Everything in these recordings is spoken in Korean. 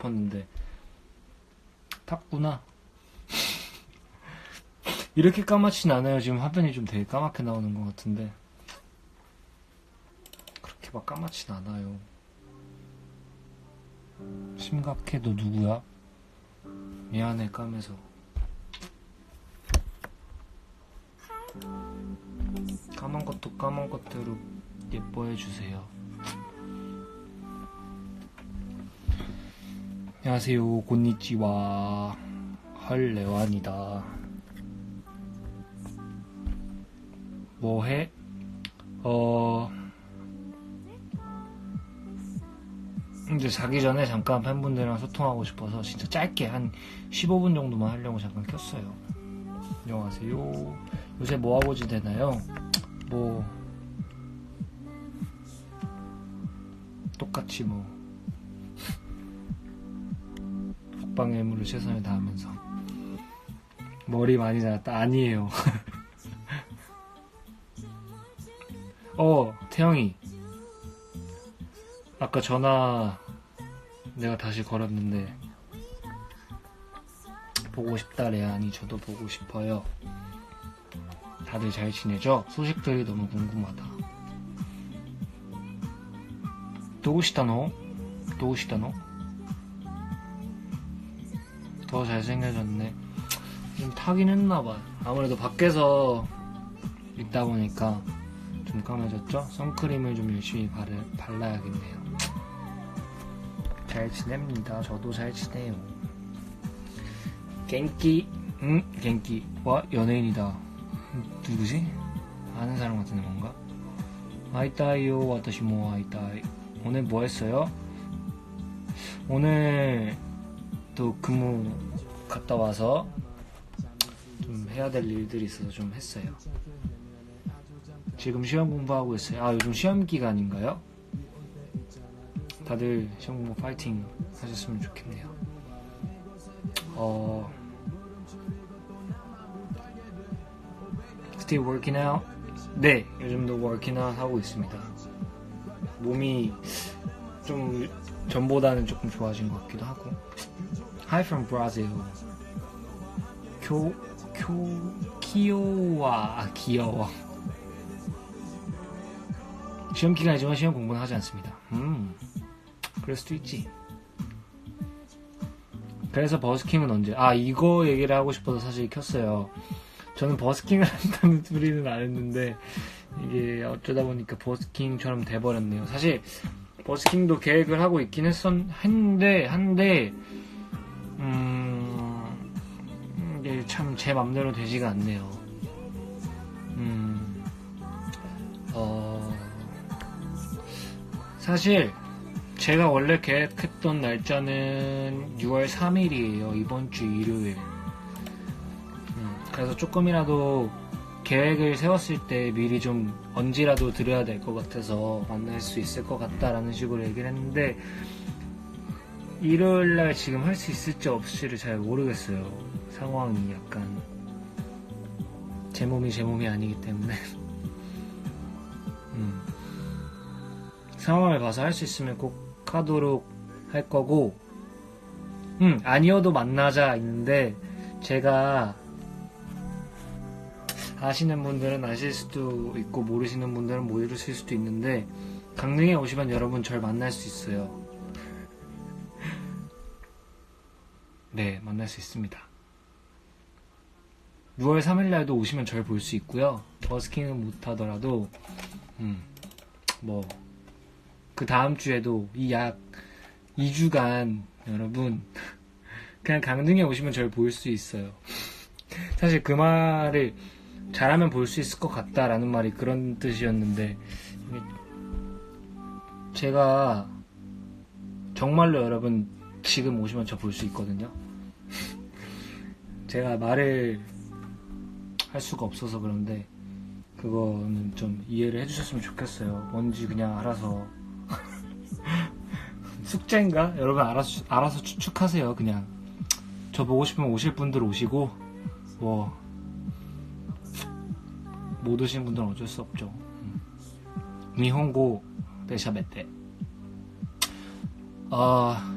싶었는데 탔구나. 이렇게 까맣진 않아요. 지금 화면이 좀 되게 까맣게 나오는 것 같은데 그렇게 막 까맣진 않아요. 심각해 너 누구야? 미안해 까매서 까만 것도 까만 것대로 예뻐해 주세요. 안녕하세요 곤니찌와 헐레완이다. 뭐해? 어 이제 자기 전에 잠깐 팬분들이랑 소통하고 싶어서 진짜 짧게 한 15분 정도만 하려고 잠깐 켰어요. 안녕하세요. 요새 뭐하고 지내나요? 뭐 똑같이 뭐 먹방 애무를 최선을 다하면서 머리 많이 나갔다 아니에요 어 태형이 아까 전화 내가 다시 걸었는데 보고 싶다 레안이 저도 보고 싶어요 다들 잘 지내죠? 소식들이 너무 궁금하다 도우시다노? 도우시다노? 더 잘생겨졌네. 좀 타긴 했나봐. 아무래도 밖에서 있다 보니까 좀 까매졌죠? 선크림을 좀 열심히 바르, 발라야겠네요. 잘 지냅니다. 저도 잘 지내요. 갱기, 응? 갱기. 와, 연예인이다. 누구지? 아는 사람 같은데 뭔가? 아이따이요, 와타시 모 아이따이. 오늘 뭐 했어요? 오늘 또 근무 갔다 와서 좀 해야 될 일들이 있어서 좀 했어요. 지금 시험 공부하고 있어요. 아, 요즘 시험 기간인가요? 다들 시험 공부 파이팅 하셨으면 좋겠네요. 어, still working out? 네, 요즘도 working out 하고 있습니다. 몸이 좀 전보다는 조금 좋아진 것 같기도 하고. Hi from Brazil. 교, 교, 귀여워. 아, 귀여워. 시험 기간이지만 시험 공부는 하지 않습니다. 음, 그럴 수도 있지. 그래서 버스킹은 언제? 아, 이거 얘기를 하고 싶어서 사실 켰어요. 저는 버스킹을 한다는 소리는 안 했는데, 이게 어쩌다 보니까 버스킹처럼 돼버렸네요. 사실, 버스킹도 계획을 하고 있긴 했었, 했는데, 한데, 음, 참 제 맘대로 되지가 않네요. 음, 어, 사실, 제가 원래 계획했던 날짜는 6월 3일이에요. 이번 주 일요일. 음, 그래서 조금이라도 계획을 세웠을 때 미리 좀 언지라도 드려야 될 것 같아서 만날 수 있을 것 같다라는 식으로 얘기를 했는데 일요일 날 지금 할 수 있을지 없을지를 잘 모르겠어요. 상황이 약간 제 몸이 제 몸이 아니기 때문에 음, 상황을 봐서 할 수 있으면 꼭 하도록 할 거고 음 아니어도 만나자 있는데 제가 아시는 분들은 아실 수도 있고 모르시는 분들은 모르실 수도 있는데 강릉에 오시면 여러분 절 만날 수 있어요. 네, 만날 수 있습니다. 6월 3일 날도 오시면 절 볼 수 있고요. 버스킹은 못 하더라도 음, 뭐 그 다음 주에도 이 약 2주간 여러분 그냥 강릉에 오시면 절 볼 수 있어요. 사실 그 말을 잘하면 볼 수 있을 것 같다라는 말이 그런 뜻이었는데 제가 정말로 여러분 지금 오시면 저 볼 수 있거든요. 제가 말을 할 수가 없어서 그런데 그거는 좀 이해를 해주셨으면 좋겠어요. 뭔지 그냥 알아서 숙제인가? 여러분 알아서 알아서 추측하세요. 그냥 저 보고 싶으면 오실 분들 오시고 뭐 못 오신 분들은 어쩔 수 없죠. 음. 니혼고 대샤베테. 아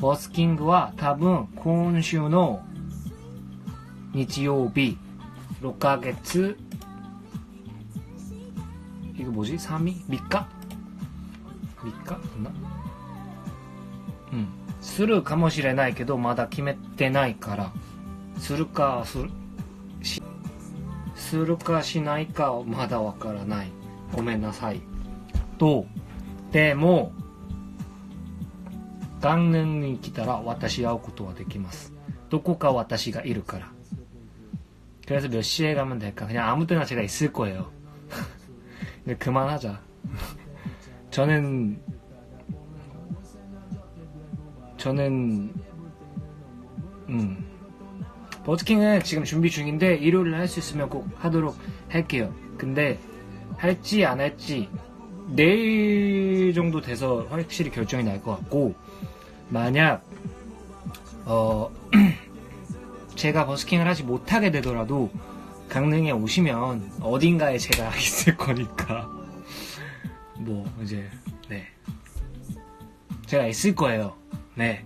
ボスキングは多分今週の日曜日、6ヶ月、いくぼ字 ?3 日 ?3 日 ?3 日な？うん。するかもしれないけど、まだ決めてないから、するか、する、し、するかしないかまだわからない。ごめんなさい。と、でも、강릉に来たら私会うことはできますどこか私がいるから 그래서 몇 시에 가면 될까 그냥 아무 때나 제가 있을 거예요 근데 그만하자 저는 저는 음 버스킹은 지금 준비 중인데 일요일에 할 수 있으면 꼭 하도록 할게요. 근데 할지 안 할지 내일 정도 돼서 확실히 결정이 날 것 같고 만약 어 제가 버스킹을 하지 못하게 되더라도 강릉에 오시면 어딘가에 제가 있을 거니까 뭐 이제 네 제가 있을 거예요. 네.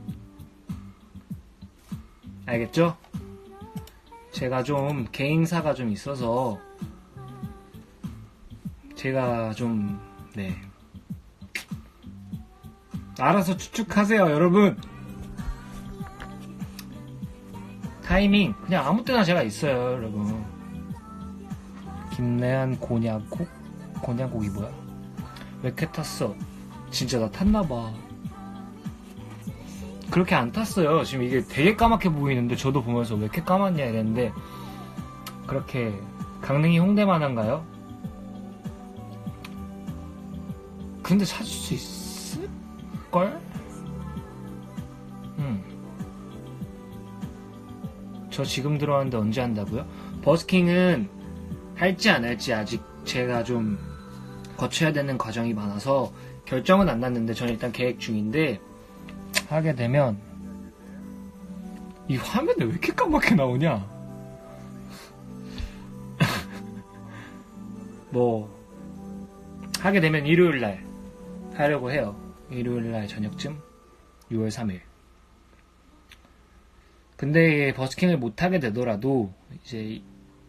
알겠죠? 제가 좀 개인사가 좀 있어서 제가 좀 네. 알아서 추측하세요, 여러분. 타이밍 그냥 아무 때나 제가 있어요, 여러분. 김래한 곤약국? 곤약국이 뭐야? 왜 이렇게 탔어? 진짜 나 탔나봐. 그렇게 안 탔어요. 지금 이게 되게 까맣게 보이는데 저도 보면서 왜 이렇게 까맣냐 이랬는데 그렇게 강릉이 홍대만 한가요? 근데 찾을 수 있을 걸? 음. 저 지금 들어왔는데 언제 한다고요? 버스킹은 할지 안 할지 아직 제가 좀 거쳐야 되는 과정이 많아서 결정은 안 났는데 저는 일단 계획 중인데 하게 되면 이 화면에 왜 이렇게 까맣게 나오냐? 뭐 하게 되면 일요일 날 하려고 해요. 일요일 날 저녁쯤 6월 3일. 근데 버스킹을 못 하게 되더라도 이제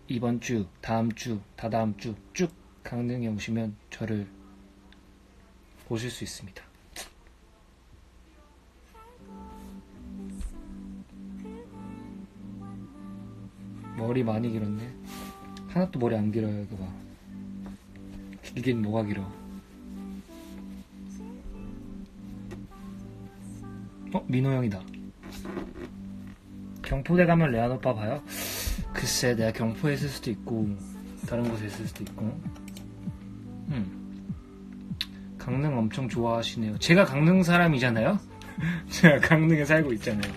이번 주, 다음 주, 다다음 주 쭉 강릉에 오시면 저를 보실 수 있습니다. 머리 많이 길었네. 하나도 머리 안 길어요, 이거 봐. 길긴 뭐가 길어. 민호 형이다. 경포대 가면 레안 오빠 봐요? 글쎄, 내가 경포에 있을 수도 있고, 다른 곳에 있을 수도 있고. 음. 강릉 엄청 좋아하시네요. 제가 강릉 사람이잖아요? 제가 강릉에 살고 있잖아요.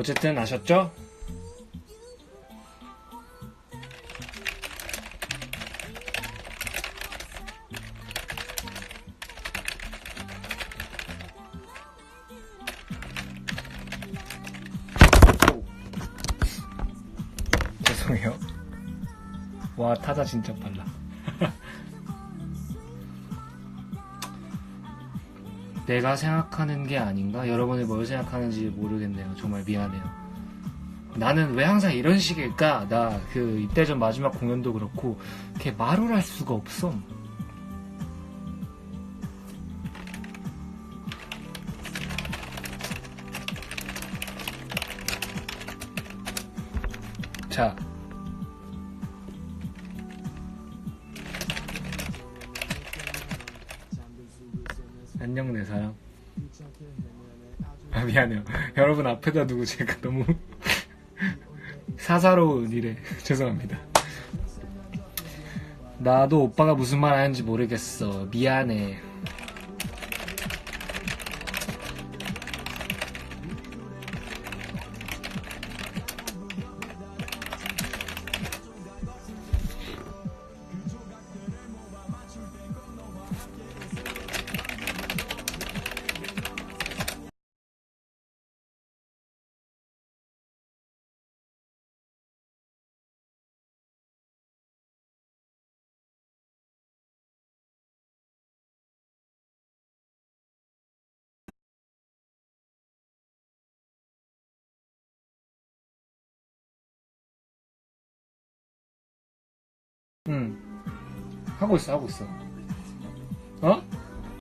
어쨌든 아셨죠? 오. 죄송해요. 와 타자 진짜 빨라. 내가 생각하는 게 아닌가? 여러분이 뭘 생각하는지 모르겠네요. 정말 미안해요. 나는 왜 항상 이런 식일까? 나그 입대전 마지막 공연도 그렇고 이렇게 말을 할 수가 없어. 자. 안녕 내 사랑. 아, 미안해요. 여러분 앞에다 두고 제가 너무 사사로운 일에 죄송합니다. 나도 오빠가 무슨 말 하는지 모르겠어. 미안해. 응. 하고 있어, 하고 있어. 어?